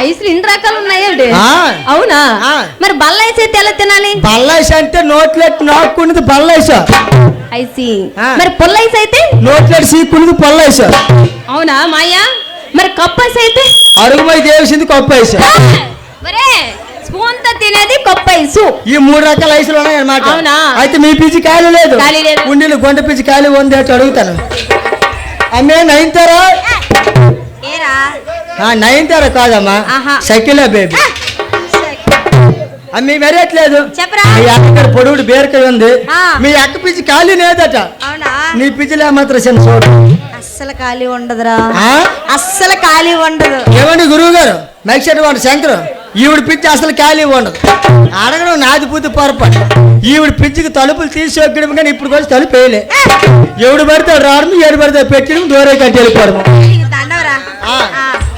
ఐస్లు ఇన్ని రకాలు ఉన్నాయండి ఆ. అవునా. మరి బల్ల ఐస్ అయితే ఎలా తినాలి? బల్లైసు అంటే నోట్లెట్ నాకున్నది బల్లైసు ఐసి. ఆ. మరి పుల్ల ఐస్ అయితే? నోట్లెట్ సీకున్నది పొల్లైసు అవునా మాయా? మరి కప్పు ఐస్ అయితే? అరుగుమై దేవసింది కప్పు ఐసు. మరే స్పూన్తో తినేది కప్పు ఐసు. ఈ మూడు రకాల ఐసులు ఉన్నాయి అన్నమాట. అవునా? అయితే మీ పిచ్చి ఖాళీ లేదు. ఉండిలు గొంట పిచ్చి ఖాళీ ఉంది అడుగుతాను. అమ్మే నైన్తారా ఏరా? నైన్తారా కాదమ్మా. సైకిలే బేబీ. అమ్మి మెరట్లేదు చెప్పరా? మీ అక్క గారి పొడుగుడు బీరకాయ ఉంది. మీ అక్క పిచ్చి ఖాళీ లేదట. నీ పిచ్చిలే మాత్రం చిన్న చూడు అస్సలు ఖాళీ ఉండదురా? అస్సలు ఖాళీ ఉండదు. ఏమండి గురువు గారు మైక్షెట్ వాడు శంకర్. ఈవిడ పిచ్చి అసలు ఖాళీ ఉండదు. అడగడం నాది పూర్తి పొరపాటు. ఈవిడ పిచ్చికి తలుపులు తీసి ఒక్కడం కానీ ఇప్పుడు కూడా తలుపు వేయలే. ఎవడు పడితే వాడు రావడం ఏడు పడితే పెట్టడం దూరే కట్టి వెళ్ళిపోవడం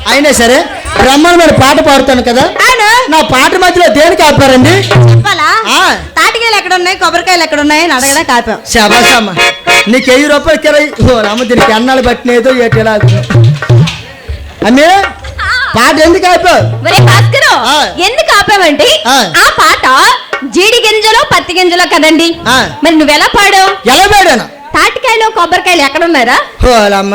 అయినా సరే బ్రహ్మాండమైన పాట పాడుతాను కదా. నా పాట మధ్యలో దేనికి ఆపారండి? తాటికాయలు ఎక్కడ ఉన్నాయి కొబ్బరికాయలు ఎక్కడ ఉన్నాయి అని అడగడా కాపాం శాబాసమ్మ నీకు వెయ్యి రూపాయలు కిరాయి. ఓ అమ్మ దీనికి అన్నాలు పట్టినేదో ఏటి ఎలా అమ్మే పాట ఎందుకు ఆపావు. ఎందుకు ఆపావంటే ఆ. పాట జీడి గింజలో పత్తి గింజలో కదండి. మరి నువ్వెలా పాడావు? ఎలా పాడాను? తాటికాయలు కొబ్బరికాయలు ఎక్కడున్నారా? ఓ అమ్మ.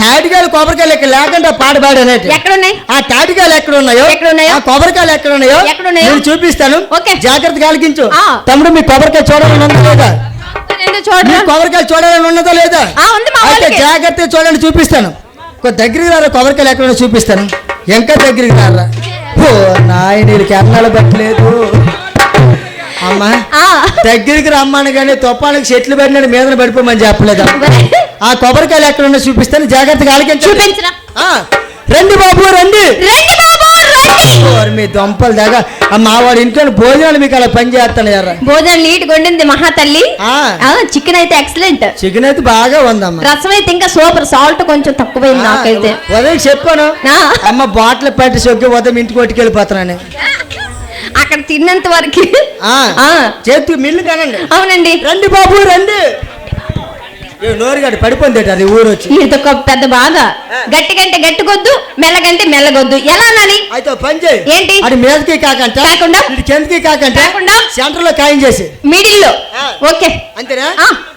తాటికాయలు కొబ్బరికాయలు ఇక్కడ లేకుండా పాట పాడానట? ఎక్కడున్నాయి? ఆ తాటికాయలు ఎక్కడ ఉన్నాయో ఎక్కడ ఉన్నాయో? ఆ కొబ్బరికాయలు ఎక్కడ ఉన్నాయో ఎక్కడున్నాయో? నేను చూపిస్తాను. ఓకే. జాగ్రత్తగా ఆలకించు. ఆ. తమ్ముడు మీ కొబ్బరికాయ చూడాలని ఉందా లేదా? కొబ్బరికాయలు చూడాలని ఉన్నదా లేదా? ఆ, ఉంది మా అయితే. జాగ్రత్తగా చూడండి చూపిస్తాను. దగ్గరికి రారా కొబ్బరికాయలు ఎక్కడ చూపిస్తాను. ఇంకా దగ్గరికి రారా? ఓ నాయన వీళ్ళకి అన్నాలు పట్టలేదు. అమ్మా. దగ్గరికి రమ్మని కానీ తుప్పానికి చెట్లు పెట్టినట్టు మీదన పడిపోమని చెప్పలేదు? ఆ కొబ్బరికాయలు ఎక్కడ ఉన్నా చూపిస్తాను. జాగ్రత్తగా ఆలకించండి చూపించరా? ఆ, రండి బాబు రండి. రండి బాబు రండి. ఓరి మీ దొంపలు దాకా ఆ మావాడి ఇంట్లో భోజనాలు మీకు అలా పని చేస్తాను ఎర్ర. భోజనం నీట్ వండింది మహా తల్లి. ఆ. చికెన్ అయితే ఎక్సలెంట్ చికెన్ అయితే బాగా ఉందమ్మా. రసం అయితే ఇంకా సూపర్. సాల్ట్ కొంచెం తక్కువైంది నాకైతే. ఉదయం చెప్పాను. అమ్మ బాటిల్ పెట్టి సొగ్గి ఉదయం ఇంటికి కొట్టుకెళ్ళిపోతున్నాను. అక్కడ తిన్నంత వరకు. చేతి మిల్లు కానండి. అవునండి. రండి బాబు రండి. నోరుగాడు పడిపోయింది అది ఊరు వచ్చి ఇది ఒక పెద్ద బాధ. గట్టిగంటే గట్టిగొద్దు మెల్లగంటే మెల్లగొద్దు. ఎలా అనాలి అయితే పని చేయి. ఏంటి? అది మీదకి కాకంట. కాకుండా? ఇటు కిందకి కాకంట. కాకుండా? సెంటర్లో ఖాయం చేసి. మిడిల్లో. ఓకే. అంతేనా.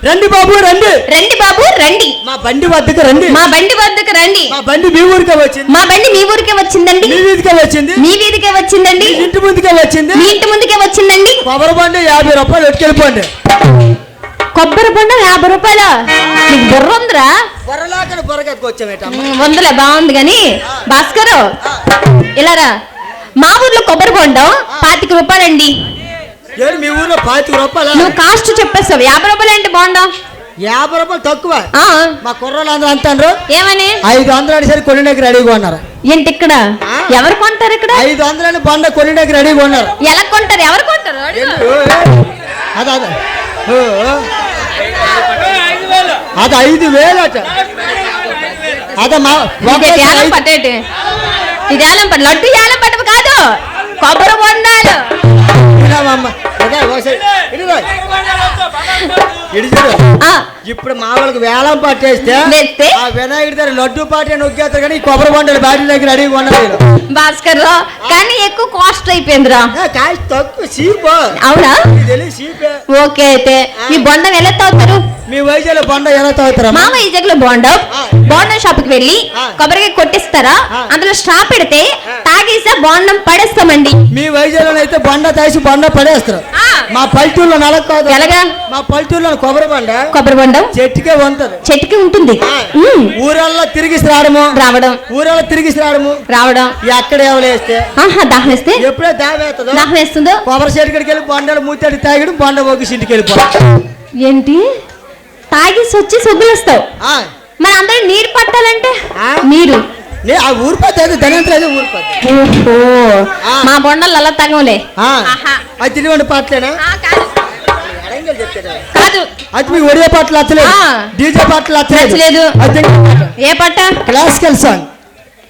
రండి బాబు రండి. రండి బాబు రండి. మా బండి వద్దకు రండి. మా బండి వద్దకు రండి. మా బండి మీ ఊరికే వచ్చింది. మా బండి మీ ఊరికే వచ్చిందండి. మీ వీధికే వచ్చింది. మీ వీధికే వచ్చిందండి. ఇంటి ముందుకే వచ్చింది. మీ ఇంటి ముందుకే వచ్చిందండి. కొబ్బరి బండి యాభై రూపాయలు ఎట్టుకెళ్ళిపోండి. కొబ్బరి బొండం యాభై రూపాయలు. నీకు బుర్ర ఉందిరా? వచ్చామేటమ్మ ఉమ్, వందలే బాగుంది కానీ. భాస్కరు ఇలారా మా ఊర్లో కొబ్బరి బొండం పాతిక రూపాయలండి. మీ ఊర్లో పాతిక రూపాయలు? నువ్వు కాస్ట్ చెప్పేస్తావు. యాభై రూపాయలు ఏంటి బాగుండం యాభై రూపాయలు తక్కువ. మా కుర్రోళ్ళు అందరూ అంటారు ఏమని? ఐదు వందలు అడిసరి కొనిడకి రెడీగా ఉన్నారు ఏంటి ఇక్కడ. ఎవరు కొంటారు ఇక్కడ? ఐదు వందలని బండ కొనిడకి రెడీగా ఉన్నారు ఎలా కొంటారు? ఎవరు కొంటారు? అదే అదే ఐదు వేలు అట. అదే మా ఇది ఒకేసారి ఏలం ఐదు- పట్టేటి? ఇది ఏలం పట్టు? లడ్డు ఏలం పట్టవు కాదు. కొబ్బరి బొండాలు. ఇప్పుడు మా వాళ్ళకి వేలం పట్టేస్తే? ఆ వినాయకుడి దగ్గర లడ్డు పాటే నొక్కేస్తారు కానీ కొబ్బరి బండలు బాటి దగ్గర ఉన్నారు వీళ్ళు. భాస్కర్ కానీ ఎక్కువ కాస్ట్ అయిపోయిందిరా. ఏ, కాస్త తక్కువ చీపు. అవునా? ఓకే అయితే. ఈ బొండం ఎలా తాగుతారు మీ వయసులో బండ ఎలా తాగుతారమ్మా మామ ఈ జగ్లో బోండం. బోండం షాప్కి వెళ్ళి. కొబ్బరికాయ కొట్టిస్తారా. అందులో స్ట్రా పెడితే తాగేసా బోండం పడేస్తామండి. మీ వయసులో అయితే బండ తాసి బండ పడేస్తారు. మా పల్లెటూరులో నలక కాదు. ఎలాగా? మా పల్లెటూరులో కొబ్బరి బండ. కొబ్బరి బొండం? చెట్టుకే వంతది. చెట్టుకి ఉంటుంది. ఊరల్లో తిరిగి రావడము రావడం. ఊరల్లో తిరిగి రావడము రావడం. ఎక్కడ ఎవలేస్తే ఆహా దాహం వేస్తే? ఎప్పుడే దావేస్తుందో దాహం వేస్తుందో? కొబ్బరి చెట్టు కాడికి వెళ్ళి బండలు మూతాడు తాగడం బండ పోగి ఇంటికి వెళ్ళిపోవడం ఏంటి? తాగేసి వచ్చి సొగ్గులేస్తావు ఆ, మరి అందరూ నీరు పట్టాలంటే? ఆ? నే ఆ ఊరిపోతే ధనంతరం అదే ఊరిపోతే ఓహో. ఆ. మా బొండలు అలా తగంలే. అది తిరిగి పాటలేనా? ఆ, కాదు. అది మీ ఒడియా పాటలు నచ్చలేదు ఆ. డీజే పాటలు అది ఏ పాట? Classical song.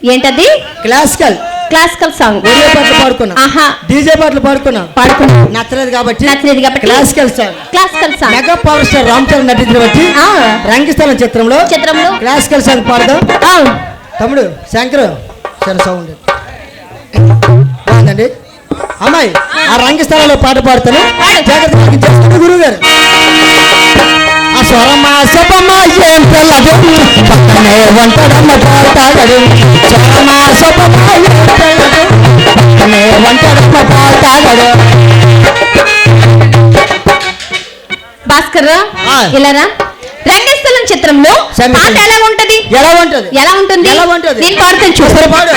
ఏంటది? క్లాసికల్. Classical song. ఒడియా పాటలు పాడుకున్నా. ఆహా. డీజే పాటలు పాడుకున్నా. పాడుకున్నా. నచ్చలేదు కాబట్టి నచ్చలేదు కాబట్టి classical song. Classical song. Mega power star Ram Charan నటించిన బట్టి ఆ. రంగస్థలం చిత్రంలో చిత్రంలో. క్లాసికల్ సాంగ్ పాడదాం. ఆ, తమ్ముడు శంకర్. చాలా సౌండ్. బాగుందండి అమ్మాయి ఆ రంగస్థలంలో పాట పాడతాను. పాడు. జాగ్రత్త గురువు గారు ఆ స్వరమా శపమా ఏం తెల్లదు. పక్కనే వంటడమ్మ పాడతాడు. స్వరమా శపమా ఏం తెల్లదు. పక్కనే వంటడమ్మ పాడతాడు. భాస్కర్ ఆ. ఇలారా? రంగస్థలం చిత్రంలో సంగతి. పాట ఎలా ఉంటది? ఎలా ఉంటది? ఎలా ఉంటుంది? ఎలా ఉంటది? నేను పాడుతాను చూడు. ఒకసారి పాడు.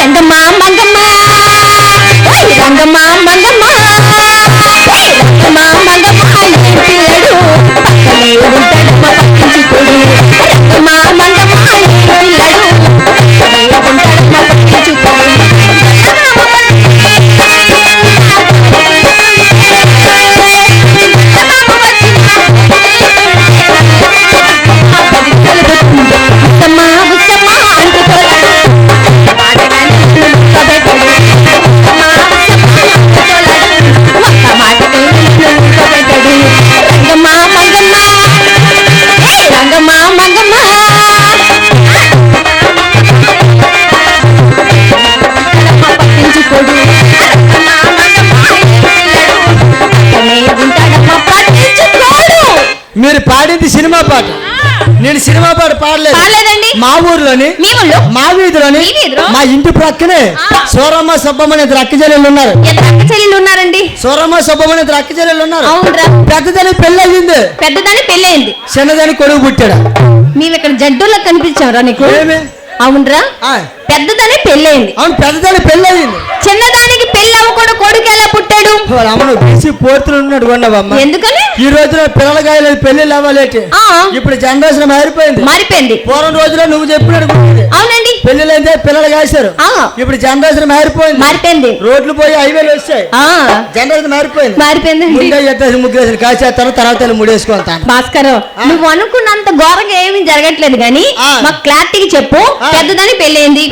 రంగమ్మ మంగమ్మ. రంగమ్మ మంగమ్మ. సినిమా పాట నేను సినిమా పాట పాడలేదు మా ఊర్లోని మీ వీధిలోని మీ ఇంటి ప్రక్కనే. సూరమ్మ సుబ్బమ్మ ఇద్దరు అక్క చెల్లెళ్ళు ఉన్నారు. చెల్లెలు ఉన్నారండి? సూరమ్మ సుబ్బమ్మ ఇద్దరు అక్క చెల్లెళ్ళు ఉన్నారు. అవునరా. పెద్దదని పెళ్ళి అయ్యింది పెద్దదాని పెళ్ళయింది. చిన్నదాని కొడుకు పుట్టాడు. మేము ఇక్కడ జడ్డుల్లో కనిపించాంరా నీకు? అవునరా. పెద్దదాని పెళ్ళయింది. అవును పెద్దదాని పెళ్ళి అయ్యింది చిన్నదానికి వాళ్ళ అమ్మను బీసీ కొన్నావమ్మ. ఎందుకని? ఈ రోజున పిల్లలకాయలు పెళ్ళి అవ్వాలేటి. ఆ. ఇప్పుడు జనరేషన్ మారిపోయింది. మారిపోయింది. పూర్వం రోజులో నువ్వు చెప్పినట్టు అవునండి. పెళ్ళిళ్ళైతే పిల్లలు కాశారు. ఇప్పుడు జనరేషన్ మారిపోయింది. మారిపోయింది. రోడ్లు పోయి హైవేలు వచ్చాయి. ఆ. జనరేషన్ మారిపోయింది. మారిపోయిందండి. ముందే ముగ్గురేసి కాసేస్తాను తర్వాత ముడేసుకుంటాను భాస్కర్ నువ్వు అనుకున్నంత ఘోరంగా ఏమీ జరగట్లేదు గాని ఆ. మాకు క్లారిటీకి చెప్పు. పెద్దదాని పెళ్ళయింది.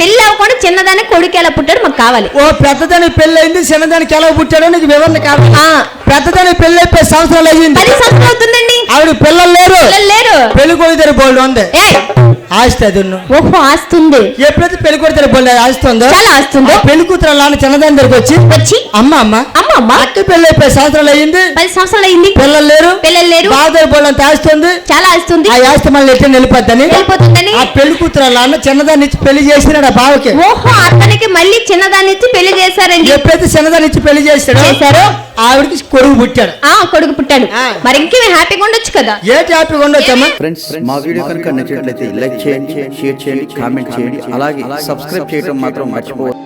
పెళ్ళి అవ్వకుండా చిన్నదాని కొడుకు ఎలా పుట్టాడు మాకు కావాలి. ఓ పెద్దదాని పెళ్ళయింది చిన్నదానికి ఎలా పుట్టాడో నీకు వివరణ ఆ. పెద్దదాని పెళ్ళి అయిపోయి సంవత్సరాలు అయ్యింది. పది సంవత్సరాలు అవుతుందండి. ఆవిడ పిల్లలు లేరు. పిల్లలు లేరు. పెళ్ళి కొడుతారు బోల్డ్ ఉంది. ఆస్తి అది. ఓహో ఆస్తుంది. ఎప్పుడైతే పెళ్ళి కొడుతారు బోల్డ్ ఆస్తి ఉందో చాలా ఆస్తుందో. పెళ్ళి కూతురు నాన్న చిన్నదాని దగ్గరికి వచ్చి వచ్చి అమ్మ అమ్మ అమ్మ అమ్మ. అక్క పెళ్ళి అయిపోయి సంవత్సరాలు అయ్యింది. పది సంవత్సరాలు అయింది పిల్లలు లేరు. పిల్లలు లేరు. బాధ బోల్డ్ అంత ఆస్తి ఉంది చాలా ఆస్తుంది. ఆ ఆస్తి మళ్ళీ ఎట్లా వెళ్ళిపోద్దని వెళ్ళిపోతుందని ఆ పెళ్ళి కూతురు నాన్న చిన్నదాన్ని ఇచ్చి పెళ్ళి చేసినాడు ఆ బావకి. ఓహో అతనికి మళ్ళీ చిన్నదాన్ని ఇచ్చి పెళ్ళి చేశారండి. ఎప్పుడైతే చిన్నదాన్ని ఇచ్చి పెళ్ళి చేస్తాడో చేశారు? ఆవిడకి కొడుకు పుట్టాడు. ఆ కొడుకు పుట్టాడు. మరి ఇంకేమి హ్యాపీగా ఉండొచ్చు కదా? ఏ హ్యాపీగా ఉండొచ్చమ్మా ఫ్రెండ్స్ మా వీడియో కనుక నచ్చినట్లయితే లైక్ చేయండి షేర్ చేయండి కామెంట్ చేయండి. అలాగే సబ్స్క్రైబ్ చేయడం మాత్రం మర్చిపోవద్దు.